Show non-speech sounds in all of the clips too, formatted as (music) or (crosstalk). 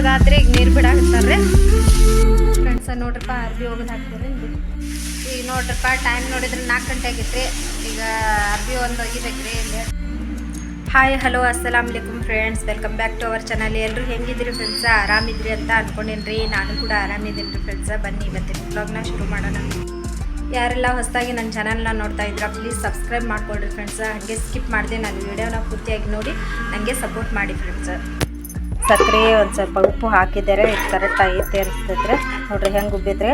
ಹೋಗೋದಾದ್ರೆ ಈಗ ನೀರು ಬಿಡಾಕತ್ತಾರ್ರಿ ಫ್ರೆಂಡ್ಸ ನೋಡ್ರಪ್ಪ, ಅರ್ಬಿ ಹೋಗೋದು ಹಾಕ್ತಾರೆ ಈಗ ನೋಡ್ರಪ್ಪ ಟೈಮ್ ನೋಡಿದ್ರೆ ನಾಲ್ಕು ಗಂಟೆ ಆಗೈತ್ರಿ. ಈಗ ಅರ್ಬಿ ಒಂದು ಒಗಿಬೇಕ್ರಿ ಇಲ್ಲಿ. ಹಾಯ್ ಹಲೋ ಅಸ್ಸಲಾಮ್ ಅಲೈಕುಮ್ friends welcome back to our channel ಎಲ್ಲರೂ ಹೆಂಗಿದ್ರಿ ಫ್ರೆಂಡ್ಸ ಆರಾಮಿದ್ರಿ ಅಂತ ಅನ್ಕೊಂಡೇನ್ರಿ. ನಾನು ಕೂಡ ಆರಾಮಿದ್ದೀನಿ ರೀ ಫ್ರೆಂಡ್ಸ ಬನ್ನಿ, ಇವತ್ತಿನ ಬ್ಲಾಗ್ನ ಶುರು ಮಾಡೋಣ. ಯಾರೆಲ್ಲ ಹೊಸದಾಗಿ ನನ್ನ ಚಾನಲ್ನ ನೋಡ್ತಾ ಇದ್ರ ಪ್ಲೀಸ್ ಸಬ್ಸ್ಕ್ರೈಬ್ ಮಾಡ್ಕೊಳ್ರಿ ಫ್ರೆಂಡ್ಸ ಹಾಗೆ ಸ್ಕಿಪ್ ಮಾಡಿದೆ ನಾನು ವೀಡಿಯೋನ ಪೂರ್ತಿಯಾಗಿ ನೋಡಿ. ನನಗೆ ಸಪೋರ್ಟ್ ಮಾಡಿ ಫ್ರೆಂಡ್ಸ್ ಸಕ್ಕರೆ ಒಂದು ಸ್ವಲ್ಪ ಉಪ್ಪು ಹಾಕಿದ್ದಾರೆ ಇದು ಕರೆಕ್ಟ್ ಆಗೈತೆ ಅನಿಸ್ತೈತ್ರೆ ನೋಡ್ರಿ ಹೆಂಗೆ ಉಬ್ಬಿದ್ರೆ.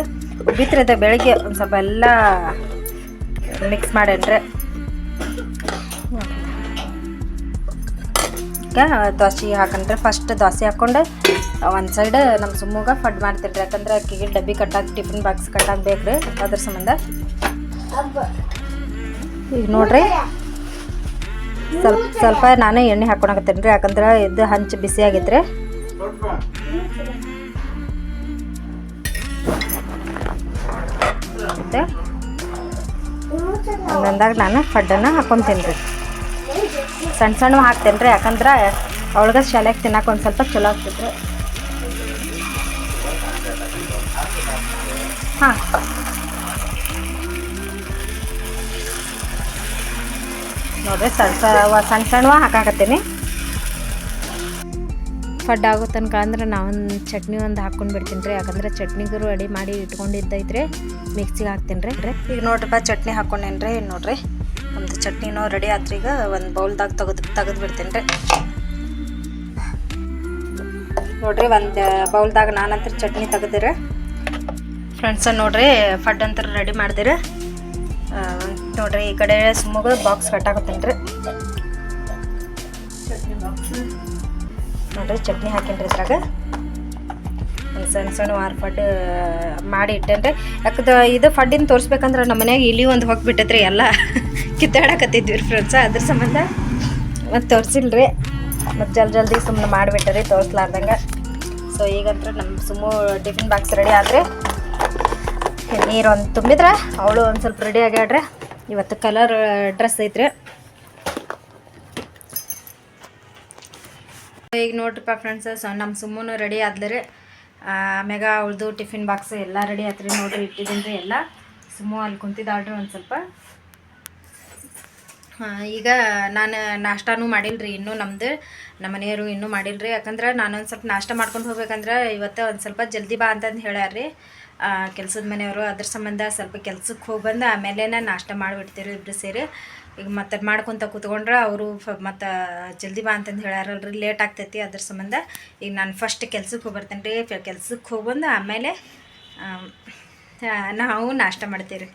ಉಬ್ಬಿತ್ರದ ಬೆಳಗ್ಗೆ ಒಂದು ಸ್ವಲ್ಪ ಎಲ್ಲ ಮಿಕ್ಸ್ ಮಾಡೇನ್ರಿ ಈಗ ದೋಸೆ ಹಾಕೊಂಡ್ರೆ ಫಸ್ಟ್ ದೋಸೆ ಹಾಕ್ಕೊಂಡು ಒಂದು ಸೈಡ್ ನಮ್ಮ ಸುಮ್ಮಗ ಫಡ್ ಮಾಡ್ತಿರ್ರಿ. ಯಾಕಂದ್ರೆ ಅಕ್ಕಿಗೆ ಡಬ್ಬಿ ಕಟ್ಟಾಕಿ ಟಿಫಿನ್ ಬಾಕ್ಸ್ ಕಟ್ಟಾಕ್ ಬೇಕ್ರಿ. ಅದ್ರ ಸಂಬಂಧ. ಈಗ ನೋಡ್ರಿ. ಸ್ವಲ್ಪ ಸ್ವಲ್ಪ ನಾನು ಎಣ್ಣೆ ಹಾಕೊಳಕತ್ತೇನೆ ರೀ, ಯಾಕಂದ್ರೆ ಇದು ಹಂಚು ಬಿಸಿ ಆಗೈತ್ರಿ. ಮತ್ತೆ? ಒಂದೊಂದಾಗ ನಾನು ಫಡ್ಡನ್ನು ಹಾಕೊತೀನಿ ರೀ. ಸಣ್ಣ ಸಣ್ಣ ಹಾಕ್ತೇನೆ ರೀ, ಯಾಕಂದ್ರೆ ಅವಳಿಗೆ ಶಾಲೆಗೆ ತಿನ್ನಕ್ಕೆ ಒಂದು ಸ್ವಲ್ಪ ಚಲೋ ಆಗ್ತೈತ್ರಿ. ಹಾಂ. ನೋಡ್ರಿ ಸಣ್ಣ ಸಣ್ಣ ಸಣ್ಣವ ಹಾಕಾಕತ್ತೀನಿ. ಫಡ್ ಆಗೋ ತನಕ ಅಂದ್ರೆ ನಾವೊಂದು ಚಟ್ನಿ ಒಂದು ಹಾಕ್ಕೊಂಡು ಬಿಡ್ತೀನಿ ರೀ. ಯಾಕಂದ್ರೆ ಚಟ್ನಿಗೂ ರೆಡಿ ಮಾಡಿ ಇಟ್ಕೊಂಡಿದ್ದೈತ್ರಿ. ಮಿಕ್ಸಿಗೆ ಹಾಕ್ತೀನಿ ರೀ. ಈಗ ನೋಡ್ರಪ್ಪ ಚಟ್ನಿ ಹಾಕ್ಕೊಂಡೇನು ರೀ? ನೋಡ್ರಿ ಒಂದು ಚಟ್ನಿನೂ ರೆಡಿ ಆತ್ರಿ. ಈಗ ಒಂದು ಬೌಲ್ದಾಗ ತೆಗೆದು ತೆಗೆದು ಬಿಡ್ತೀನಿ ರೀ. ನೋಡ್ರಿ ಒಂದು ಬೌಲ್ದಾಗ ನಾನಂತರ ಚಟ್ನಿ ತೆಗೆದಿರ. ಫ್ರೆಂಡ್ಸ ನೋಡ್ರಿ ಫಡ್ ಅಂತ ರೆಡಿ ಮಾಡಿದಿರ. ನೋಡ್ರಿ ಈ ಕಡೆ ಸುಮ್ಮಗ ಬಾಕ್ಸ್ ಕಟ್ಟಾಕತ್ತೇನ್ರಿ ನೋಡ್ರಿ ಚಟ್ನಿ ಹಾಕೇನ್ರಿ ಇದ್ರಾಗ. ಒಂದು ಸಣ್ಣ ಸಣ್ಣ ವಾರ ಫಡ್ ಮಾಡಿ ಇಟ್ಟೇನ್ರಿ. ಯಾಕಂದ್ರೆ ಇದು ಫಡ್ಡಿನ ತೋರಿಸ್ಬೇಕಂದ್ರೆ ನಮ್ಮ ಮನ್ಯಾಗ ಇಲಿ ಒಂದು ಹೋಗ್ಬಿಟ್ಟೈತ್ರಿ ಎಲ್ಲ. (laughs) ಕಿತ್ತಾಡಕತ್ತಿದ್ವಿ ರೀ ಫ್ರೆಂಡ್ಸ ಅದ್ರ ಸಂಬಂಧ ಮತ್ತು ತೋರಿಸಿಲ್ರಿ. ಮತ್ತು ಜಲ್ದಿ ಜಲ್ದಿ ಸುಮ್ಮನೆ ಮಾಡಿಬಿಟ್ಟರಿ, ತೋರಿಸ್ಲಾರ್ದಂಗೆ. ಸೊ ಈಗಂತ್ರ ನಮ್ಮ ಸುಮ್ಮ ಟಿಫಿನ್ ಬಾಕ್ಸ್ ರೆಡಿ ಆದರೆ. ನೀರು ಒಂದು ತುಂಬಿದ್ರೆ ಅವಳು ಒಂದು ಸ್ವಲ್ಪ ರೆಡಿ ಆಗ್ಯಾಡ್ರೆ ಇವತ್ತು ಕಲರ್ ಡ್ರೆಸ್ ಐತ್ರಿ. ಈಗ ನೋಡ್ರಿಪ್ಪ ಫ್ರೆಂಡ್ಸ್ ಸೊ ನಮ್ಮ ಸುಮ್ಮನು ರೆಡಿ ಆದ್ಲರಿ ಆಮ್ಯಾಗ ಅವಳದು ಟಿಫಿನ್ ಬಾಕ್ಸ್ ಎಲ್ಲ ರೆಡಿ ಆತ್ರಿ ನೋಡ್ರಿ ಇಟ್ಟಿದ್ದೀನಿ ರೀ ಎಲ್ಲ. ಸುಮ್ಮು ಅಲ್ಲಿ ಕುಂತಿದ್ದಾಳ್ರಿ ಒಂದು ಸ್ವಲ್ಪ. ಈಗ ನಾನು ನಾಷ್ಟಾನೂ ಮಾಡಿಲ್ರಿ, ಇನ್ನೂ ನಮ್ದು, ನಮ್ಮ ಮನೆಯವರು ಇನ್ನೂ ಮಾಡಿಲ್ರಿ. ಯಾಕಂದ್ರೆ ನಾನು ಒಂದು ಸ್ವಲ್ಪ ನಾಷ್ಟ ಮಾಡ್ಕೊಂಡು ಹೋಗ್ಬೇಕಂದ್ರೆ ಇವತ್ತು ಒಂದು ಸ್ವಲ್ಪ ಜಲ್ದಿ ಬಾ ಅಂತಂದು ಹೇಳ್ಯಾರ್ರಿ. ಕೆಲಸದ ಮನೆಯವರು ಅದ್ರ ಸಂಬಂಧ ಸ್ವಲ್ಪ ಕೆಲ್ಸಕ್ಕೆ ಹೋಗಿ ಬಂದು ಆಮೇಲೆ ನಾಷ್ಟ ಮಾಡಿಬಿಡ್ತೀರಿ ಇಬ್ರು ಸೇರಿ. ಈಗ ಮತ್ತೆ ಮಾಡ್ಕೊತ ಕೂತ್ಕೊಂಡ್ರೆ ಅವರು ಮತ್ತು ಜಲ್ದಿ ಬಾ ಅಂತಂದು ಹೇಳ್ಯಾರಲ್ರಿ, ಲೇಟ್ ಆಗ್ತೈತಿ ಅದ್ರ ಸಂಬಂಧ. ಈಗ ನಾನು ಫಸ್ಟ್ ಕೆಲ್ಸಕ್ಕೆ ಹೋಗ್ಬರ್ತೇನೆ ರೀ ಕೆಲ್ಸಕ್ಕೆ ಹೋಗಿ ಬಂದು ಆಮೇಲೆ ನಾವು ನಾಷ್ಟ ಮಾಡ್ತೀವಿ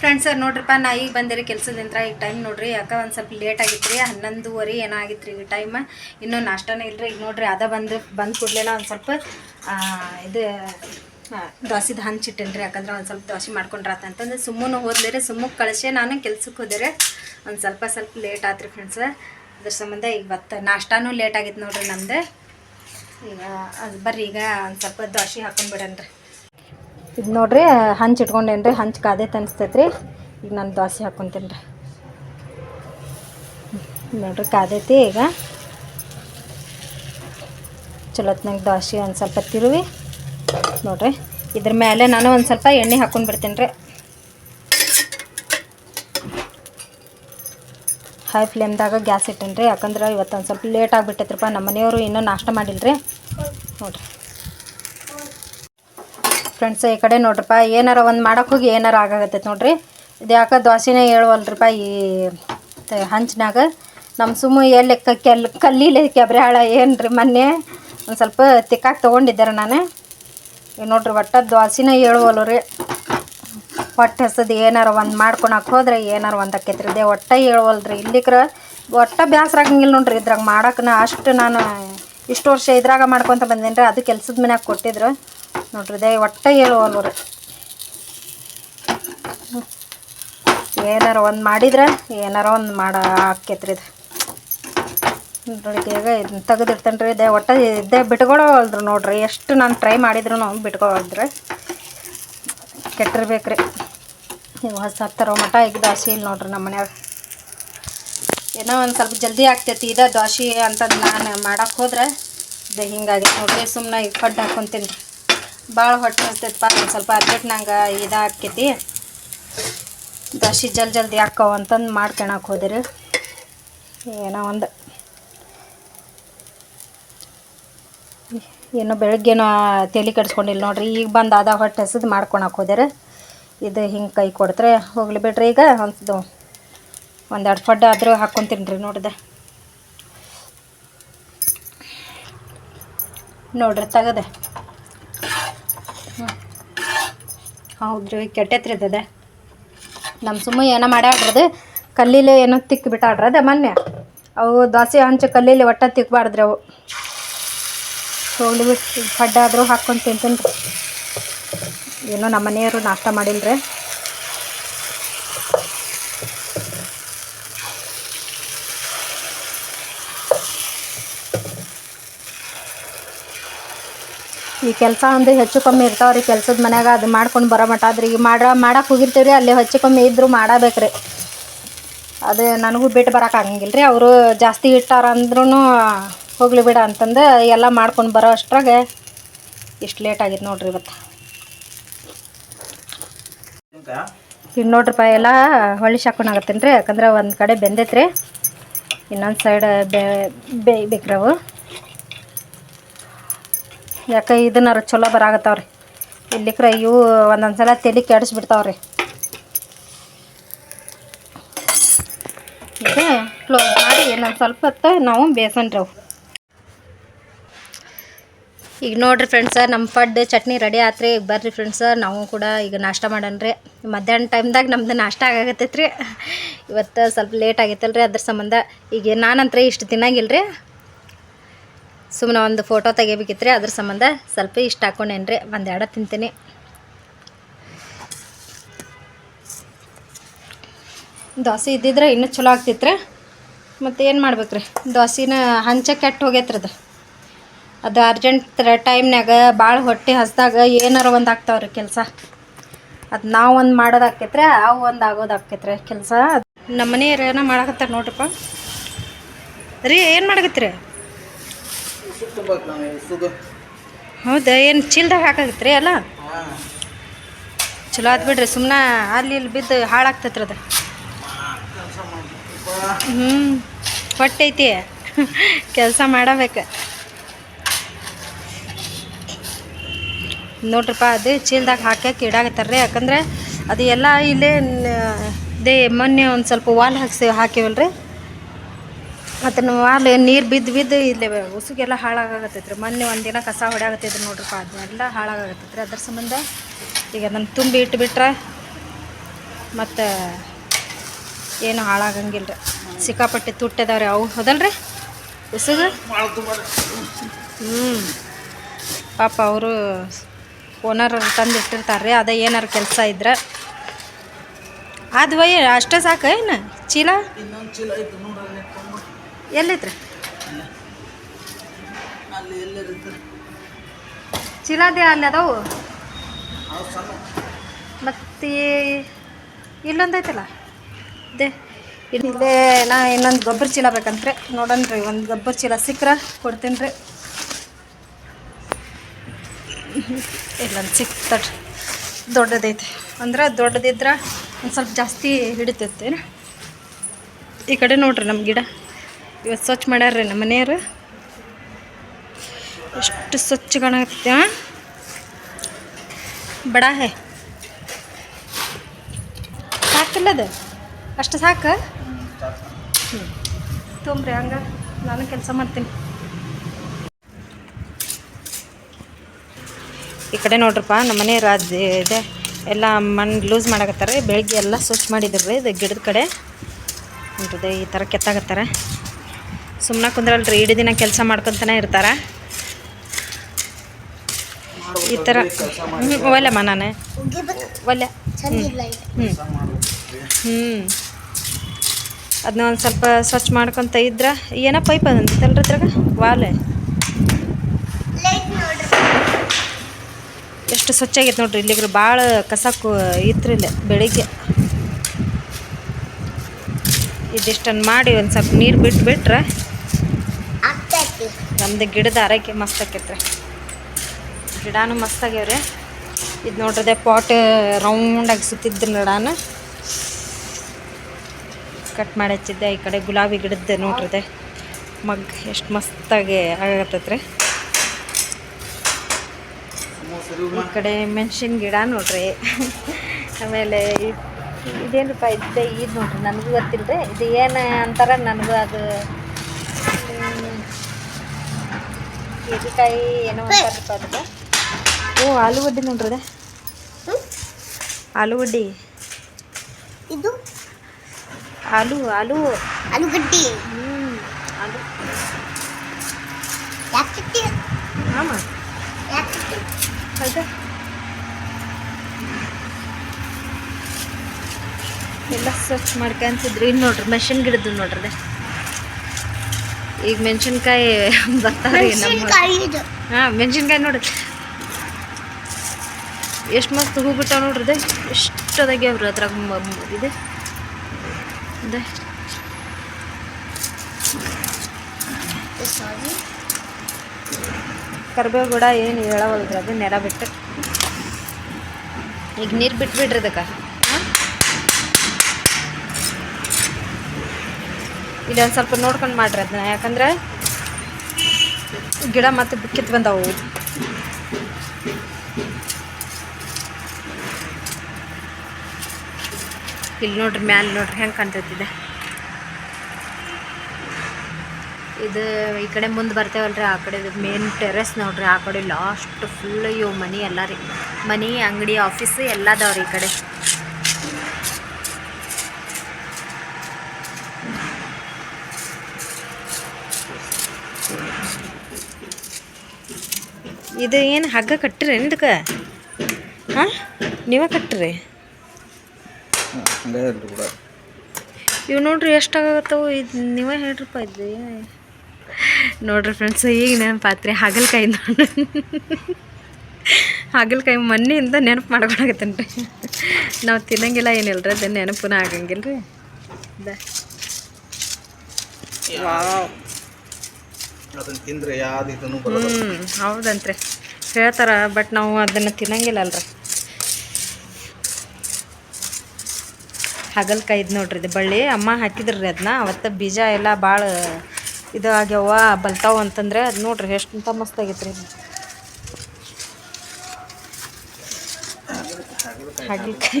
ಫ್ರೆಂಡ್ಸ್ ನೋಡ್ರಿಪ್ಪ, ನಾ ಈಗ ಬಂದಿರಿ ಕೆಲಸದಿಂದ ಈಗ ಟೈಮ್ ನೋಡ್ರಿ. ಯಾಕೆ ಒಂದು ಸ್ವಲ್ಪ ಲೇಟ್ ಆಗಿತ್ತು ರೀ ಹನ್ನೊಂದುವರೆ ಏನಾಗಿತ್ತು ರೀ ಈ ಟೈಮ್ ಇನ್ನೂ ನಾಷ್ಟನೇ ಇಲ್ಲರಿ ಈಗ ನೋಡ್ರಿ, ಅದ ಬಂದು ಬಂದು ಕೊಡ್ಲಿಲ್ಲ ಒಂದು ಸ್ವಲ್ಪ ಇದು ದೋಸೆದು ಹಂಚಿಟ್ಟೇನಿ ರೀ ಯಾಕಂದ್ರೆ ಒಂದು ಸ್ವಲ್ಪ ದೋಸೆ ಮಾಡ್ಕೊಂಡ್ರಾತ ಅಂತಂದು. ಸುಮ್ಮನೆ ರೀ ಸುಮ್ಮಕ್ಕೆ ಕಳಿಸೇ ನಾನು ಕೆಲ್ಸಕ್ಕೆ ಹೋದೆ ಒಂದು ಸ್ವಲ್ಪ ಸ್ವಲ್ಪ ಲೇಟ್ ಆತ್ರಿ ಫ್ರೆಂಡ್ಸ್ ಅದ್ರ ಸಂಬಂಧ ಈಗ ಬತ್ತ ನಾಷ್ಟಾನೂ ಲೇಟ್ ಆಗಿತ್ತು ನೋಡ್ರಿ ನಮ್ದು ಈಗ, ಅದು ಬರ್ರಿ, ಈಗ ಒಂದು ಸ್ವಲ್ಪ ದೋಸೆ ಹಾಕೊಂಡ್ಬಿಡನ್ರಿ ಇದು ನೋಡ್ರಿ, ಹಂಚ್ ಇಟ್ಕೊಂಡೇನ್ರಿ ರೀ ಹಂಚ್ ಕಾದೈತೆ ಅನಿಸ್ತೈತೆ ರೀ ಈಗ ನಾನು ದೋಸೆ ಹಾಕ್ಕೊಂತೀನಿ ರೀ ನೋಡ್ರಿ ಕಾದೈತಿ ಈಗ. ಚಲೋತ್ನಾಗ ದೋಸೆ ಒಂದು ಸ್ವಲ್ಪ ತಿರುವಿ. ನೋಡ್ರಿ, ಇದ್ರ ಮೇಲೆ ನಾನು ಒಂದು ಸ್ವಲ್ಪ ಎಣ್ಣೆ ಹಾಕ್ಕೊಂಡು ಬಿಡ್ತೀನಿ ರೀ ಹೈ ಫ್ಲೇಮ್ದಾಗ ಗ್ಯಾಸ್ ಇಟ್ಟೇನಿ ರೀ ಯಾಕಂದ್ರೆ ಇವತ್ತು ಒಂದು ಸ್ವಲ್ಪ ಲೇಟ್ ಆಗಿಬಿಟ್ಟೈತ್ರಪ್ಪ ನಮ್ಮ ಮನೆಯವರು ಇನ್ನೂ ನಾಷ್ಟ ಮಾಡಿಲ್ಲ ರೀ ನೋಡ್ರಿ. ಫ್ರೆಂಡ್ಸ್ ಈ ಕಡೆ ನೋಡ್ರಪ್ಪ, ಏನಾರ ಒಂದು ಮಾಡಕ್ಕೆ ಹೋಗಿ ಏನಾರ ಆಗತ್ತೈತೆ ನೋಡ್ರಿ. ಇದು ಯಾಕೆ ದ್ವಾಸಿನೇ ಹೇಳುವಲ್ರಿಪ್ಪ ಈ ಹಂಚಿನಾಗ ನಮ್ಮ ಸುಮ್ಮ ಎಲ್ಲಿ ಕೆಲ್, ಕಲ್ಲಿಲೆ ಕೆಬ್ರೆ ಹಾಳ ಏನು ಮೊನ್ನೆ, ಒಂದು ಸ್ವಲ್ಪ ತಿಕ್ಕಾಗಿ ತೊಗೊಂಡಿದ್ದಾರೆ ನಾನು. ನೋಡ್ರಿ ಒಟ್ಟ ದೋಸೆನೇ ಹೇಳುವಲ್ಲ ರೀ ಹೊಟ್ಟೆ ಹಸದು ಏನಾರ ಒಂದು ಮಾಡ್ಕೊಳಕ್ಕೆ ಹೋದ್ರೆ ಏನಾರ ಒಂದು ಆಕೈತ್ರಿ. ದೇ ಒಟ್ಟ ಹೇಳುವಲ್ರಿ. ಇಲ್ಲಿಕ್ರ ಒಟ್ಟ ಬೇಸರ ಆಗಂಗಿಲ್ಲ ನೋಡ್ರಿ. ಇದ್ರಾಗ ನಾ ಅಷ್ಟು ನಾನು ಇಷ್ಟು ವರ್ಷ ಇದ್ರಾಗ ಮಾಡ್ಕೊತ ಬಂದೇನಿ ರೀ ಅದು ಕೆಲ್ಸದ ಮನ್ಯಾಗ ಕೊಟ್ಟಿದ್ರು. ನೋಡ್ರಿ ದೇ ಒಟ್ಟೆ ಹೇಳುವಲ್ವ ರೀ ಏನಾರ ಒಂದು ಮಾಡಿದ್ರೆ ಏನಾರ ಒಂದು ಮಾಡ ಹಾಕೈತ್ರಿ ಇದು. ನೋಡ್ರಿ, ಈಗ ಇದನ್ನ ತೆಗೆದಿರ್ತೇನೆ ರೀ ಇದೇ ಒಟ್ಟು ಇದೇ ಬಿಟ್ಕೊಳವಲ್ದ್ರಿ ನೋಡ್ರಿ, ಎಷ್ಟು ನಾನು ಟ್ರೈ ಮಾಡಿದ್ರು ಬಿಟ್ಕೊಳ್ರಿ ಕೆಟ್ಟಿರ್ಬೇಕು ರೀ ಈಗ ಹೊಸ ತರೋ ಮಟ ಈಗ ದೋಸೆ ಇಲ್ಲ ನೋಡ್ರಿ ನಮ್ಮ ಮನ್ಯಾಗ. ಏನೋ ಒಂದು ಸ್ವಲ್ಪ ಜಲ್ದಿ ಆಗ್ತೈತಿ, ಇದೇ ದೋಸೆ ಅಂತಂದು ನಾನು ಮಾಡೋಕ್ಕೆ ಹೋದ್ರೆ ಇದು ಹಿಂಗಾಗಿ ನೋಡ್ರಿ ಸುಮ್ಮನೆ ಈಗ ಕಡ್ಡು ಹಾಕ್ಕೊಂತೀನಿ ಭಾಳ ಹೊಟ್ಟೆ ಹಸ್ತೈತಪ್ಪ ಒಂದು ಸ್ವಲ್ಪ ಅರ್ಜೆಂಟ್ನಾಗ ಇದಾಕೈತಿ ದಶಿ ಜಲ್ ಜಲ್ದಿ ಹಾಕವು ಅಂತಂದು ಮಾಡ್ಕೊಳಕ್ಕೆ ಹೋದಿರಿ. ಏನೋ ಒಂದು. ಏನೋ ಬೆಳಗ್ಗೆನೋ ತಲೆ ಕೆಡಿಸ್ಕೊಂಡಿಲ್ಲ ನೋಡ್ರಿ, ಈಗ ಬಂದು ಅದ ಹೊಟ್ಟೆ ಹಸಿದು ಮಾಡ್ಕೊಳಕ್ಕೆ ಹೋದ್ಯಾರ ಇದು ಹಿಂಗೆ ಕೈ ಕೊಡ್ತಾರೆ ಹೋಗ್ಲಿ ಬಿಡ್ರಿ ಈಗ, ಒಂದು ಒಂದೆರಡು ಫಡ್ ಆದರೂ ಹಾಕ್ಕೊತೀನಿ ರೀ ನೋಡಿದೆ. ನೋಡ್ರಿ ತೆಗದೆ. ಹೌದ್ರಿ ಕೆಟ್ಟೈತ್ರಿ ಅದ ನಮ್ಮ ಸುಮ್ಮ ಏನೋ ಮಾಡ್ಯಾಡ್ರದು ಕಲ್ಲಿಲೆ ಏನೋ ತಿಕ್ಕಿ ಬಿಟ್ಟಾಡ್ರದ ಮೊನ್ನೆ. ಅವು ದೋಸೆ ಹಂಚು ಕಲ್ಲಿಲೆ ಒಟ್ಟ ತಿಕ್ಕಬಾರ್ದ್ರಿ ಅವು. ಹೋಗ್ಲಿ ಬಿಟ್ಟು ಪಡ್ಡಾದರೂ ಹಾಕ್ಕೊಂಡು ತಿಂತೀನಿ ರೀ ಏನೋ ನಮ್ಮ ಮನೆಯವರು ನಾಷ್ಟ ಮಾಡಿಲ್ಲರಿ ಈ ಕೆಲಸ ಅಂದ್ರೆ ಹೆಚ್ಚು ಕಮ್ಮಿ ಇರ್ತಾವ್ರಿ ಕೆಲ್ಸದ ಮನ್ಯಾಗ ಅದು ಮಾಡ್ಕೊಂಡು ಬರೋ ಮಟ್ಟ ಆದ್ರೆ ಈಗ ಮಾಡ ಮಾಡಕ್ಕೆ ಹೋಗಿರ್ತೀವಿ ರೀ, ಅಲ್ಲಿ ಹೆಚ್ಚು ಕಮ್ಮಿ ಇದ್ದರೂ ಮಾಡಬೇಕ್ರಿ. ಅದು ನನಗೂ ಬಿಟ್ಟು ಬರೋಕ್ಕಾಗಂಗಿಲ್ಲ ರೀ. ಅವರು ಜಾಸ್ತಿ ಇಟ್ಟಾರ ಅಂದ್ರೂ ಹೋಗ್ಲಿ ಬಿಡ ಅಂತಂದು ಎಲ್ಲ ಮಾಡ್ಕೊಂಡು ಬರೋ ಅಷ್ಟ್ರಾಗೆ ಇಷ್ಟು ಲೇಟ್ ಆಗಿತ್ತು ನೋಡ್ರಿ ಇವತ್ತು. ಇನ್ನು ನೋಡ್ರಿಪ್ಪ ಎಲ್ಲ ಹೊಳ್ಳಿ ಶಾಕೊಂಡಾಗತ್ತೀನಿ ರೀ ಯಾಕಂದ್ರೆ ಒಂದು ಕಡೆ ಬೆಂದೈತ್ರಿ. ಇನ್ನೊಂದು ಸೈಡ್ ಬೇಯ್ಬೇಕ್ರಿ ಅವು. ಯಾಕೆ ಇದನ್ನಾರು ಚಲೋ ಬರಾಗತ್ತವ್ರಿ ಇಲ್ಲಿಕ್ರ ಇವು ಒಂದೊಂದು ಸಲ ತಲೆ ಕೆಡಿಸ್ಬಿಡ್ತಾವ್ರಿ. ಈಗ ಕ್ಲೋಸ್ ಮಾಡಿ ಇನ್ನೊಂದು ಸ್ವಲ್ಪ ಹೊತ್ತು ನಾವು ಬೇಸನ್ ರೀ ಅವು. ಈಗ ನೋಡ್ರಿ ಫ್ರೆಂಡ್ಸ ನಮ್ಮ ಫಡ್ ಚಟ್ನಿ ರೆಡಿ ಆತ್ರಿ. ಈಗ ಬರ್ರಿ ಫ್ರೆಂಡ್ಸ ನಾವು ಕೂಡ ಈಗ ನಾಷ್ಟ ಮಾಡೋಣ್ರಿ ಮಧ್ಯಾಹ್ನ ಟೈಮ್ದಾಗ ನಮ್ದು ನಾಷ್ಟ ಆಗತ್ತೈತ್ರಿ ಇವತ್ತು ಸ್ವಲ್ಪ ಲೇಟ್ ಆಗೈತಲ್ರಿ ಅದ್ರ ಸಂಬಂಧ. ಈಗ ನಾನಂತ್ರ ಇಷ್ಟು ತಿನ್ನಂಗಿಲ್ಲ ರೀ ಸುಮ್ಮನೆ ಒಂದು ಫೋಟೋ ತೆಗಿಬೇಕಿತ್ತು ರೀ ಅದ್ರ ಸಂಬಂಧ ಸ್ವಲ್ಪ ಇಷ್ಟ ಹಾಕೊಂಡೇನ್ರಿ, ಒಂದು ಎರಡು ತಿಂತೀನಿ. ದೋಸೆ ಇದ್ದಿದ್ರೆ ಇನ್ನೂ ಚಲೋ ಆಗ್ತಿತ್ತು ಮತ್ತು ಏನು ಮಾಡ್ಬೇಕ್ರಿ? ದೋಸೆನ ಹಂಚ ಕೆಟ್ಟು ಹೋಗೈತ್ರಿ ಅದು. ಅದು ಅರ್ಜೆಂಟ್ ಟೈಮ್ನಾಗ ಭಾಳ ಹೊಟ್ಟೆ ಹಸ್ದಾಗ ಏನಾರು ಒಂದು ಆಗ್ತಾವ್ರಿ ಕೆಲಸ. ಅದು ನಾವು ಒಂದು ಮಾಡೋದಾಕೈತ್ರಿ ಅವು ಒಂದು ಆಗೋದಾಕೈತ್ರಿ ಕೆಲಸ. ನಮ್ಮ ಮನೆಯವ್ರು ಏನೋ ಮಾಡಕತ್ತಾರ ನೋಡ್ರಪ್ಪ. ರೀ, ಏನು ಮಾಡಕತ್ತೀರಿ? ಹೌದಾ? ಏನು ಚೀಲ್ದಾಗ ರೀ ಅಲ್ಲ? ಚಲೋ ಆತ್ ಬಿಡ್ರಿ ಸುಮ್ಮನೆ ಅಲ್ಲಿ ಇಲ್ಲಿ ಬಿದ್ದು ಹಾಳಾಗ್ತೈತ್ರಿ ಅದು. ಹ್ಞೂ ಹೊಟ್ಟೈತಿ ಕೆಲಸ ಮಾಡಬೇಕು. ನೋಡ್ರಪ್ಪ, ಅದು ಚೀಲ್ದಾಗ ಹಾಕಕ್ಕೆ ಇಡಾಕತ್ತಾರ್ರಿ, ಯಾಕಂದ್ರೆ ಅದು ಎಲ್ಲ ಇಲ್ಲೇ ದೇ ಮೊನ್ನೆ ಒಂದು ಸ್ವಲ್ಪ ವಾಲ್ ಹಾಕ್ಸಿ ಹಾಕಿವಲ್ರಿ ಅದನ್ನು ಅಲ್ಲಿ ನೀರು ಬಿದ್ದು ಬಿದ್ದು ಇಲ್ಲಿ ಉಸುಗೆಲ್ಲ ಹಾಳಾಗತ್ತೈತ್ರಿ ಮೊನ್ನೆ ಒಂದಿನ ಕಸ ಹೊಡ್ಯಾಗತ್ತೈತ್ರಿ ನೋಡ್ರಪ್ಪ ಅದನ್ನೆಲ್ಲ ಹಾಳಾಗತ್ತೈತ್ರಿ ಅದ್ರ ಸಂಬಂಧ ಈಗ ಅದನ್ನು ತುಂಬಿ ಇಟ್ಬಿಟ್ರೆ ಮತ್ತು ಏನು ಹಾಳಾಗಂಗಿಲ್ಲ ರೀ ಸಿಕ್ಕಾಪಟ್ಟೆ ತುಟ್ಟಿದಾವ್ರಿ ಅವು. ಹೌದಲ್ರಿ? ಉಸುಗ? ಹ್ಞೂ ಪಾಪ ಅವರು ಓನರ್ ತಂದು ಇಟ್ಟಿರ್ತಾರೆ ರೀ ಅದೇ ಏನಾರು ಕೆಲಸ ಇದ್ರೆ. ಅದು ವೈ ಅಷ್ಟೇ ಸಾಕು ಏನು ಚೀಲ? ಎಲ್ಲೈತ್ರಿ ಚೀಲಾದಿ ಅಲ್ಲಿ ಅದಾವು? ಮತ್ತೆ ಸಣ್ಣ. ಐತಲ್ಲ ಇಲ್ಲೊಂದೈತಲ್ಲ? ಅದೇ ಇಲ್ಲೇ ನಾ ಇನ್ನೊಂದು ಗೊಬ್ಬರ ಚೀಲ ಬೇಕಂತ್ರಿ. ನೋಡನ್ರಿ ಒಂದು ಗೊಬ್ಬರ ಚೀಲ ಸಿಕ್ಕರೆ ಕೊಡ್ತೀನಿ ರೀ. ಇಲ್ಲೊಂದು ಸಿಕ್ತಡ್ರಿ ದೊಡ್ಡದೈತೆ. ಅಂದ್ರೆ ದೊಡ್ಡದಿದ್ರೆ ಒಂದು ಸ್ವಲ್ಪ ಜಾಸ್ತಿ ಹಿಡಿತೈತೆ ಈ ಕಡೆ ನೋಡ್ರಿ ನಮ್ಮ ಗಿಡ. ಇವತ್ತು ಸ್ವಚ್ಛ ಮಾಡ್ಯಾರ್ರಿ ನಮ್ಮ ಮನೆಯವರು. ಎಷ್ಟು ಸ್ವಚ್ಛ ಕಾಣತ್ತೆ ಬಡ ಹೇ. ಸಾಕಿಲ್ಲ ಅದು? ಅಷ್ಟು ಸಾಕು? ಹ್ಞೂ ತೊಂಬ್ರಿ ಹಂಗೆ. ನಾನು ಕೆಲಸ ಮಾಡ್ತೀನಿ. ಈ ಕಡೆ ನೋಡ್ರಪ್ಪ, ನಮ್ಮ ಮನೆ ಇದೆ. ಎಲ್ಲ ಮಣ್ಣು ಲೂಸ್ ಮಾಡಕತ್ತಾರೆ. ಬೆಳಗ್ಗೆ ಎಲ್ಲ ಸ್ವಚ್ಛ ಮಾಡಿದ್ರು ಇದು ಗಿಡದ ಕಡೆ. ಈ ಥರ ಕೆತ್ತಾಗತ್ತಾರೆ ಸುಮ್ಮನೆ ಕುಂದ್ರಲ್ರಿ ಇಡೀ ದಿನ ಕೆಲಸ ಮಾಡ್ಕೊತಾನೆ ಇರ್ತಾರೆ. ಈ ಥರ ಹ್ಞೂ ಒಲ್ಲಮ್ಮ ನಾನು. ಒಲ್ಲೆ ಹ್ಞೂ ಅದನ್ನ ಒಂದು ಸ್ವಲ್ಪ ಸ್ವಚ್ಛ ಮಾಡ್ಕೊತ ಇದ್ರೆ, ಏನೋ ಪೈಪ್ ಅದಂತಲ್ರಿ ಇದ್ರಾಗ? ವಾಲೆ. ಎಷ್ಟು ಸ್ವಚ್ಛ ಆಗೈತೆ ನೋಡ್ರಿ, ಇಲ್ಲಿಗ್ರ ಭಾಳ ಕಸ ಇತ್ತು ಇಲ್ಲ ಬೆಳಿಗ್ಗೆ. ಇದಿಷ್ಟನ್ನು ಮಾಡಿ ಒಂದು ಸ್ವಲ್ಪ ನೀರು ಬಿಟ್ಟು ನಮ್ದು ಗಿಡದ ಆರೈಕೆ ಮಸ್ತ್ ಆಕೈತ್ರಿ. ಗಿಡನೂ ಮಸ್ತ್ ಆಗ್ಯಾವ್ರಿ. ಇದು ನೋಡ್ರದೆ ಪಾಟ್ ರೌಂಡಾಗಿ ಸುತ್ತಿದ್ದ ಗಿಡನ ಕಟ್ ಮಾಡಿ ಹಚ್ಚಿದ್ದೆ, ಈ ಕಡೆ ಗುಲಾಬಿ ಗಿಡದ್ದು ನೋಡ್ರದೆ ಮಗ್ ಎಷ್ಟು ಮಸ್ತಾಗಿ ಆಗತ್ತೈತ್ರಿ. ಈ ಕಡೆ ಮೆಣಸಿನ ಗಿಡ ನೋಡ್ರಿ. ಆಮೇಲೆ ಇದೇನಪ್ಪ ಇದ್ದೆ ಇದು ನೋಡ್ರಿ, ನನಗೂ ಗೊತ್ತಿಲ್ಲ ರೀ ಇದು ಏನು ಅಂತಾರೆ, ನನಗೂ ಅದು ಹೀರೆಕಾಯಿ ಏನೋ ಅಂತಾರಪ್ಪ ಅದಕ್ಕೆ. ಓ ಆಲೂಗಡ್ಡೆ ನೋಡ್ರಿ ಅದೇ. ಆಲೂಗಡ್ಡೆ. ಇದು? ಆಲೂ ಆಲೂ. ಆಲೂಗಡ್ಡೆ. ಹ್ಞೂ ಆಲೂ. ಯಾಕೆ ಹಾಂ ಯಾಕೆ ಹೌದಾ? ಎಲ್ಲ ಸ್ವಚ್ಛ ಮಾಡ್ಕೊಂತಿದ್ರು. ಇನ್ನು ನೋಡ್ರಿ ಮೆಷಿನ್ ಗಿಡದ್ದು ನೋಡ್ರಿ. ಈಗ ಮೆಣಸಿನ್ಕಾಯಿ (laughs) ಬರ್ತಾರೆ ಹಾ ಮೆಣಸಿನ್ಕಾಯಿ ನೋಡ್ರಿ. ಎಷ್ಟು ಮಸ್ತ್ ಹೂ ಬಿಟ್ಟಾವ ನೋಡ್ರಿ ಇದೆ. ಎಷ್ಟು ಅದಾಗ್ಯಾವ್ರಿ ಅದ್ರಾಗ ಇದೆ. ಇದೆ. ಕರ್ಬೇವು ಕೂಡ ಏನು ಹೇಳವಲ್ರಿ ಅದು ನೆಲ ಬಿಟ್ಟು. ಈಗ ನೀರು ಬಿಟ್ಬಿಡ್ರಿ ಅದಕ್ಕೆ ಇಲ್ಲಿ ಒಂದು ಸ್ವಲ್ಪ ನೋಡ್ಕೊಂಡು ಮಾಡ್ರಿ ಅದನ್ನ ಯಾಕಂದ್ರೆ ಗಿಡ ಮತ್ತೆ ಕಿತ್ತು ಬಂದವು. ಇಲ್ಲಿ ನೋಡ್ರಿ ಮ್ಯಾಲೆ ನೋಡ್ರಿ ಹೆಂಗೆ ಕಾಣ್ತೈತಿದೆ. ಇದು ಈ ಕಡೆ ಮುಂದೆ ಬರ್ತೇವಲ್ರಿ, ಆ ಕಡೆ ಮೇನ್ ಟೆರೆಸ್ ನೋಡ್ರಿ, ಆ ಕಡೆ ಲಾಸ್ಟ್ ಫುಲ್ ಇವು ಮನಿ ಎಲ್ಲ ರೀ ಮನಿ, ಅಂಗಡಿ ಆಫೀಸ್ ಎಲ್ಲ ಅದಾವ್ರಿ ಈ ಕಡೆ. ಇದು ಏನು ಹಗ್ಗ ಕಟ್ಟಿರಿ ಇದಕ್ಕೆ ಹಾಂ? ನೀವೇ ಕಟ್ಟಿರಿ? ಇವು ನೋಡ್ರಿ ಎಷ್ಟಾಗತ್ತವು ಇದು ನೀವೇ ಹೇಳ್ರಪ್ಪ ಇದು ನೋಡ್ರಿ ಫ್ರೆಂಡ್ಸ್ ಈಗ ನೆನಪಾತ್ರಿ ಹಾಗಲಕಾಯಿ ನೋಡಿ ಹಾಗಲಕಾಯಿ ಮೊನ್ನೆಯಿಂದ ನೆನಪು ಮಾಡ್ಕೊಳಕತ್ತೇನೆ ರೀ ನಾವು ತಿನ್ನಂಗಿಲ್ಲ ಏನಿಲ್ಲ ರೀ ಅದನ್ನು ನೆನಪುನ ಆಗಂಗಿಲ್ಲ ರೀ ಅದನ್ನ ತಿಂದ್ರೆ ಯಾವ್ದು ಇದನ್ನು ಹ್ಞೂ ಹೌದಂತ್ರಿ. ಹೇಳ್ತಾರ ಬಟ್ ನಾವು ಅದನ್ನು ತಿನ್ನಂಗಿಲ್ಲ ಅಲ್ರಿ. ಹಾಗಲ್ಕಾಯಿ ಇದು ನೋಡ್ರಿ, ಇದು ಬಳ್ಳಿ. ಅಮ್ಮ ಹಾಕಿದ್ರಿ ಅದನ್ನ ಅವತ್ತು ಬೀಜ ಎಲ್ಲ ಭಾಳ ಇದು ಆಗ್ಯಾವ, ಬಲ್ತಾವ ಅಂತಂದ್ರೆ ಅದು ನೋಡ್ರಿ, ಎಷ್ಟು ಮಸ್ತ್ ಆಗೈತ್ರಿ. ಹಾಗಲ್ಕಾಯಿ.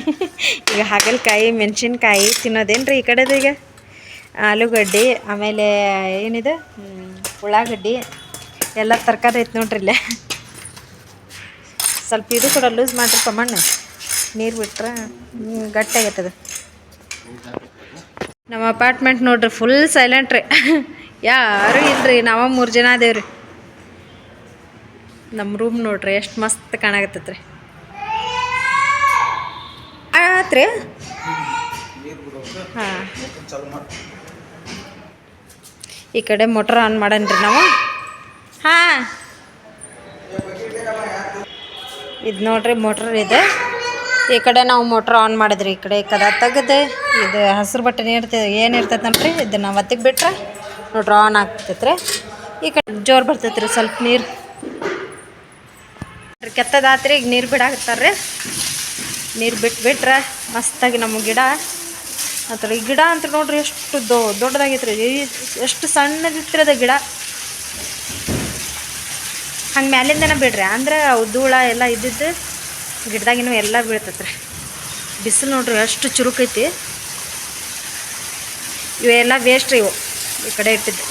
ಈಗ ಹಾಗಲಕಾಯಿ, ಮೆಣಸಿನ್ಕಾಯಿ ತಿನ್ನೋದೇನ್ರಿ ಈ ಕಡೆದು ಈಗ ಆಲೂಗಡ್ಡೆ, ಆಮೇಲೆ ಏನಿದೆ? ಉಳ್ಳಾಗಡ್ಡಿ ಎಲ್ಲ ತರಕಾರಿ ಐತೆ ನೋಡ್ರಿ ಇಲ್ಲೇ. ಸ್ವಲ್ಪ ಇದು ಕೂಡ ಲೂಸ್ ಮಾಡ್ರಿಪ್ಪ ಮಣ್ಣು ನೀರು ಬಿಟ್ರೆ ಗಟ್ಟಿಯಾಗೈತದ ನಮ್ಮ ಅಪಾರ್ಟ್ಮೆಂಟ್ ನೋಡ್ರಿ ಫುಲ್ ಸೈಲೆಂಟ್ ರೀ. ಯಾರು ಇಲ್ರಿ, ನಾವ ಮೂರು ಜನ ಅದೇವ್ರಿ. ನಮ್ಮ ರೂಮ್ ನೋಡ್ರಿ ಎಷ್ಟು ಮಸ್ತ್ ಕಾಣಾಕತ್ತೈತ್ರಿ. ಆತ್ರಿ? ಹಾಂ. ಈ ಕಡೆ ಮೋಟ್ರ್ ಆನ್ ಮಾಡನ್ರಿ ನಾವು. ಹಾಂ. ಇದು ನೋಡ್ರಿ ಮೋಟ್ರ್ ಇದೆ. ಈ ಕಡೆ ನಾವು ಮೋಟ್ರ್ ಆನ್ ಮಾಡಿದ್ರಿ, ಈ ಕಡೆ ಕದ ತೆಗೆದು. ಇದು ಹಸಿರು ಬಟ್ಟೆ ಏನು ಇರ್ತೈತೆ ನೋಡ್ರಿ ನಾವು ಒತ್ತಿಗೆ ಬಿಟ್ರೆ ನೋಡ್ರಿ ಆನ್ ಆಗ್ತೈತ್ರಿ. ಈ ಕಡೆ ಜೋರು ಬರ್ತೈತ್ರಿ ಸ್ವಲ್ಪ ನೀರು. ಕೆತ್ತದಾತ್ರಿ, ಈಗ ನೀರು ಬಿಡಾಕತ್ತಾರ್ರಿ. ನೀರು ಬಿಟ್ಟು ಬಿಟ್ರೆ ಮಸ್ತಾಗಿ ನಮ್ಮ ಗಿಡ ಅಂತಾರೆ ಈ ಗಿಡ ಅಂತ ನೋಡ್ರಿ ಎಷ್ಟು ದೊ, ದೊಡ್ಡದಾಗೈತ್ರಿ. ಎಷ್ಟು ಸಣ್ಣದಿತ್ತಿರದ ಗಿಡ. ಹಂಗೆ ಮ್ಯಾಲಿಂದನ ಬಿಡ್ರಿ. ಅಂದ್ರೆ ಅವು ಧೂಳ ಎಲ್ಲ ಇದ್ದಿದ್ದು ಗಿಡದಾಗಿನೂ ಎಲ್ಲ ಬೀಳ್ತತ್ರಿ. ಬಿಸಿಲು ನೋಡ್ರಿ ಎಷ್ಟು ಚುರುಕೈತಿ. ಇವೆಲ್ಲ ವೇಸ್ಟ್ ಇವು. ಈ ಕಡೆ ಇಟ್ಟಿದ್ದು.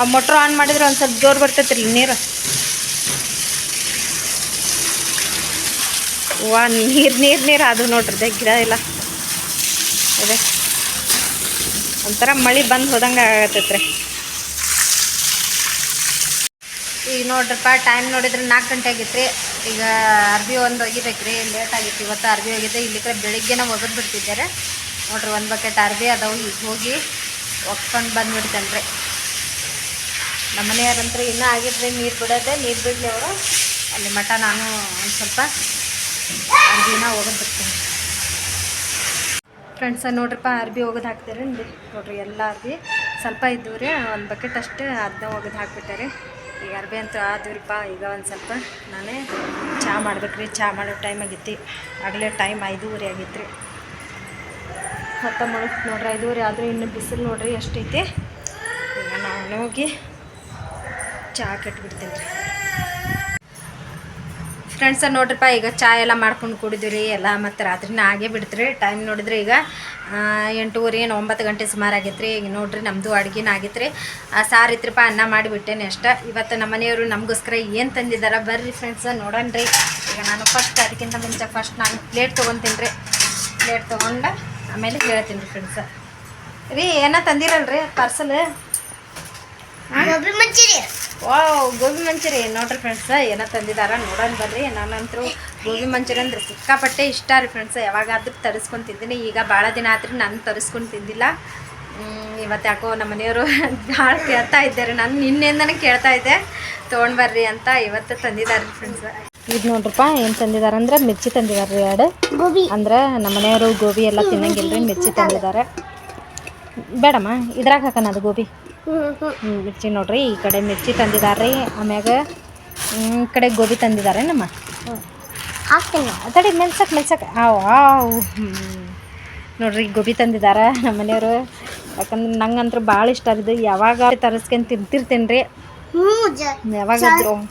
ಆ ಮೋಟ್ರ್ ಆನ್ ಮಾಡಿದ್ರೆ ಒಂದು ಸ್ವಲ್ಪ ಜೋರು ಬರ್ತೈತ್ರಿ ನೀರು. ವಾ, ನೀರು ನೀರು ನೀರು ಅದು ನೋಡ್ರಿ ಗಿಡ ಇಲ್ಲ ಇದೆ. ಒಂಥರ ಮಳೆ ಬಂದು ಹೋದಂಗೆ ಆಗತ್ತೈತ್ರಿ. ಈಗ ನೋಡ್ರಪ್ಪ ಟೈಮ್ ನೋಡಿದ್ರೆ ನಾಲ್ಕು ಗಂಟೆ ಆಗಿತ್ತು ಈಗ ಅರ್ಬಿ ಒಂದು ಒಗಿಬೇಕ್ರಿ ಲೇಟ್ ಆಗಿತ್ತು, ಇವತ್ತು ಅರ್ಬಿ ಹೋಗಿದ್ದೆ ಇಲ್ಲಿ ಕಡೆ ಬೆಳಿಗ್ಗೆನೇ ಒಗದು ಬಿಡ್ತಿದ್ದಾರೆ. ನೋಡ್ರಿ, ಒಂದು ಬಕೆಟ್ ಅರ್ಬಿ ಅದಾವು, ಈಗ ಹೋಗಿ ಒಕ್ಕೊಂಡು ಬಂದುಬಿಡ್ತೇನೆ ರೀ ನಮ್ಮ ಮನೆಯವ್ರಂತ್ರ ಇನ್ನೂ ರೀ ನೀರು ಬಿಡೋದೆ, ನೀರು ಬಿಡಲಿ ಅವರು. ಅಲ್ಲಿ ಮಠ ನಾನು ಒಂದು ಸ್ವಲ್ಪ ಅರ್ಬಿನ ಬಿಡ್ತೀನಿ ಫ್ರೆಂಡ್ಸ ನೋಡ್ರಪ್ಪ, ಅರ್ಬಿ ಒಗದು ಹಾಕ್ತಾರೆ ನೋಡ್ರಿ, ಎಲ್ಲ ಅರ್ಬಿ ಸ್ವಲ್ಪ ಇದ್ದವು ಒಂದು ಬಕೆಟ್ ಅಷ್ಟೇ ಅದನ್ನ ಒಗದು ಹಾಕ್ಬಿಟ್ಟಾರೆ. ಈಗ ಅರ್ಬಿ ಅಂತೂ ಆದ್ವಿರಪ್ಪ, ಈಗ ಒಂದು ಸ್ವಲ್ಪ ನಾನೇ ಚಹಾ ಮಾಡ್ಬೇಕ್ರಿ. ಚಹಾ ಮಾಡೋ ಟೈಮ್ ಆಗೈತಿ. ಆಗಲೇ ಟೈಮ್ ಐದೂವರೆ ಆಗೈತೆ ರೀ ಮತ್ತು ನೋಡ್ರಿ, ಐದೂವರೆ ಆದರೂ ಇನ್ನು ಬಿಸಿಲು ನೋಡ್ರಿ, ಎಷ್ಟೈತಿ? ಈಗ ನಾನು ಹೋಗಿ ಚಹಾ ಕಟ್ಬಿಡ್ತೀನಿ ರೀ ಫ್ರೆಂಡ್ಸ ನೋಡ್ರಿಪ್ಪ ಈಗ ಚಾ ಎಲ್ಲ ಮಾಡ್ಕೊಂಡು ಕುಡಿದ್ರಿ ರೀ ಎಲ್ಲ ಮತ್ತು ರಾತ್ರಿನ ಆಗೇ ಬಿಡ್ತ್ರಿ. ಟೈಮ್ ನೋಡಿದ್ರೆ ಈಗ ಎಂಟೂವರೆ ಏನು ಒಂಬತ್ತು ಗಂಟೆ ಸುಮಾರು ಆಗೈತೆ ರೀ ಈಗ ನೋಡ್ರಿ ನಮ್ಮದು ಅಡುಗೆನ ಆಗೈತ್ರಿ. ರೀ ಸಾರು ಇತ್ರಪ್ಪ ಅನ್ನ ಮಾಡಿಬಿಟ್ಟೇನೆ ಅಷ್ಟೇ. ಇವತ್ತು ನಮ್ಮ ಮನೆಯವರು ನಮಗೋಸ್ಕರ ಏನು ತಂದಿದ್ದಾರೆ ಬರ್ರಿ ಫ್ರೆಂಡ್ಸ ನೋಡೋಣ ರೀ ಈಗ ನಾನು ಫಸ್ಟ್ ಅದಕ್ಕಿಂತ ಮುಂಚೆ ಫಸ್ಟ್ ನಾನು ಪ್ಲೇಟ್ ತೊಗೊತೀನಿ ರೀ ಪ್ಲೇಟ್ ತೊಗೊಂಡು ಆಮೇಲೆ ಹೇಳ್ತೀನಿ ರೀ ಫ್ರೆಂಡ್ಸ ರೀ ಏನೋ ತಂದಿರಲ್ರಿ ಪಾರ್ಸಲ್ ವಾವ್ ಗೋಬಿ ಮಂಚೂರಿ. ನೋಡ್ರಿ ಫ್ರೆಂಡ್ಸ್ ಏನೋ ತಂದಿದಾರ ನೋಡೋಣ ಬರ್ರಿ. ನಾನಂತರೂ ಗೋಬಿ ಮಂಚೂರಿ ಅಂದ್ರೆ ಸಿಕ್ಕಾಪಟ್ಟೆ ಇಷ್ಟ ರೀ ಫ್ರೆಂಡ್ಸ್ ಯಾವಾಗಾದ್ರೂ ತರಿಸ್ಕೊಂಡು ತಿಂದಿನಿ ಈಗ ಭಾಳ ದಿನ ಆದ್ರೆ ನಾನು ತರಿಸ್ಕೊಂಡು ತಿಂದಿಲ್ಲ. ಹ್ಮ್, ಇವತ್ತು ಯಾಕೋ ನಮ್ಮ ಮನೆಯವರು ಭಾಳ ಕೇಳ್ತಾ ಇದ್ದಾರೆ. ನಾನು ನಿನ್ನೆಯಿಂದನೇ ಕೇಳ್ತಾ ಇದ್ದೆ. ತೊಗೊಂಡು ಬರ್ರಿ ಅಂತ ಇವತ್ತು ತಂದಿದ್ದಾರೆ ಫ್ರೆಂಡ್ಸ್ ಇದು ನೋಡ್ರಪ್ಪ ಏನು ತಂದಿದ್ದಾರೆ ಅಂದ್ರೆ ಮಿರ್ಚಿ ತಂದಿದ್ದಾರೆ ರೀ ಎರಡು. ಗೋಬಿ. ಅಂದ್ರೆ ನಮ್ಮ ಮನೆಯವರು ಗೋಬಿ ಎಲ್ಲ ತಿನ್ನಂಗಿಲ್ಲ ರೀ ಮಿರ್ಚಿ ತಂದಿದ್ದಾರೆ. ಬೇಡಮ್ಮ ಇದ್ರಾಗ ಹಾಕೋಣ ಅದು ಗೋಬಿ. ಮಿರ್ಚಿ ನೋಡ್ರಿ ಈ ಕಡೆ ಮಿರ್ಚಿ ತಂದಿದ್ದಾರೆ ಆಮ್ಯಾಗ ಈ ಕಡೆ ಗೋಬಿ ತಂದಿದ್ದಾರೆ ನಮ್ಮ. ಹಾಕ್ತೀನಿ. ತಡಿ ಮೆಲ್ಸಕ್ ಮೆಲ್ಸಕ್. ಆ ವಾವ್ ಹ್ಮ್. ನೋಡ್ರಿ ಗೋಬಿ ತಂದಿದ್ದಾರೆ ನಮ್ಮ ಮನೆಯವರು. ಯಾಕಂದ್ರೆ ನಂಗಂತೂ ಭಾಳ ಇಷ್ಟ ಇದು. ಯಾವಾಗ ತರಿಸ್ಕೊಂಡು ತಿಂತಿರ್ತೀನಿ ರೀ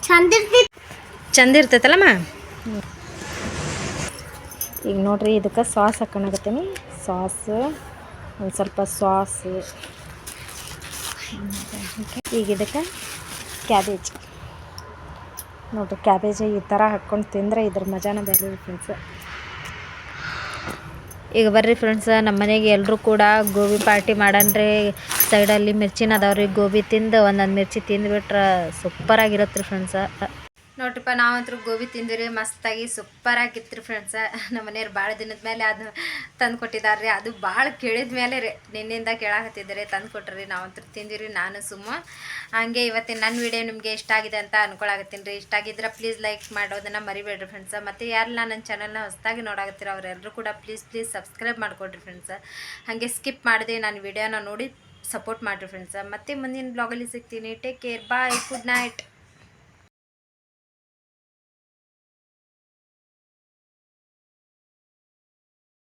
ಚಂದ ಇರ್ತೈತಿ ಇರ್ತೈತಲ್ಲಮ್ಮ? ಈಗ ನೋಡ್ರಿ ಇದಕ್ಕೆ ಸಾಸ್ ಹಾಕೊಂಡಾಗತ್ತೀನಿ ಸಾಸ್ ಒಂದು ಸ್ವಲ್ಪ ಸಾಸ್. ಈಗ ಇದಕ್ಕೆ ಕ್ಯಾಬೇಜ್ ನೋಡಿ ಕ್ಯಾಬೇಜ್ ಈ ಥರ ಹಾಕ್ಕೊಂಡು ತಿಂದರೆ ಇದ್ರ ಮಜಾನ ಬೇರೆ ಫ್ರೆಂಡ್ಸ್ ಈಗ ಬರ್ರಿ ಫ್ರೆಂಡ್ಸ್ ನಮ್ಮ ಮನೆಗೆ ಎಲ್ಲರೂ ಕೂಡ ಗೋಬಿ ಪಾರ್ಟಿ ಮಾಡನ್ರಿ. ಸೈಡಲ್ಲಿ ಮಿರ್ಚಿನ ಅದಾವ್ರಿ ಗೋಬಿ ತಿಂದು ಒಂದೊಂದು ಮಿರ್ಚಿ ತಿಂದುಬಿಟ್ರೆ ಸೂಪರಾಗಿರುತ್ತೆ ರೀ ಫ್ರೆಂಡ್ಸ ನೋಡ್ರಿಪ್ಪ ನಾವಂತೂ ಗೋಬಿ ತಿಂದಿರಿ ಮಸ್ತಾಗಿ ಸೂಪರ್ ಆಗಿತ್ತು ಫ್ರೆಂಡ್ಸ ನಮ್ಮ ಮನೆಯವ್ರು ಭಾಳ ದಿನದ ಮೇಲೆ ಅದು ತಂದು ಕೊಟ್ಟಿದ್ದಾರೆ ರೀ ಅದು ಭಾಳ ಕೇಳಿದ ಮೇಲೆ ರೀ. ನಿನ್ನಿಂದ ಕೇಳಾಕತ್ತಿದ್ದಾರೆ ತಂದು ಕೊಟ್ರಿ ನಾವಂತೂ ತಿಂದಿರಿ ನಾನು ಸುಮ್ಮ. ಹಾಗೆ ಇವತ್ತಿನ ನನ್ನ ವಿಡಿಯೋ ನಿಮಗೆ ಇಷ್ಟ ಆಗಿದೆ ಅಂತ ಅನ್ಕೊಳಕತ್ತೀನಿ ರೀ. ಇಷ್ಟ ಆಗಿದ್ರೆ ಪ್ಲೀಸ್ ಲೈಕ್ ಮಾಡೋದನ್ನು ಮರಿಬೇಡ್ರಿ ಫ್ರೆಂಡ್ಸ ಮತ್ತು ಯಾರೆಲ್ಲ ನನ್ನ ಚಾನಲ್ನ ಹೊಸದಾಗಿ ನೋಡಾಕತ್ತೀರ ಅವರೆಲ್ಲರೂ ಕೂಡ ಪ್ಲೀಸ್ ಪ್ಲೀಸ್ ಸಬ್ಸ್ಕ್ರೈಬ್ ಮಾಡಿಕೊಡ್ರಿ ಫ್ರೆಂಡ್ಸ ಹಾಗೆ ಸ್ಕಿಪ್ ಮಾಡಿದೆ ನಾನು ವಿಡಿಯೋನ ನೋಡಿ ಸಪೋರ್ಟ್ ಮಾಡಿರಿ ಫ್ರೆಂಡ್ಸ ಮತ್ತೆ ಮುಂದಿನ ಬ್ಲಾಗಲ್ಲಿ ಸಿಗ್ತೀನಿ. Take care bye good night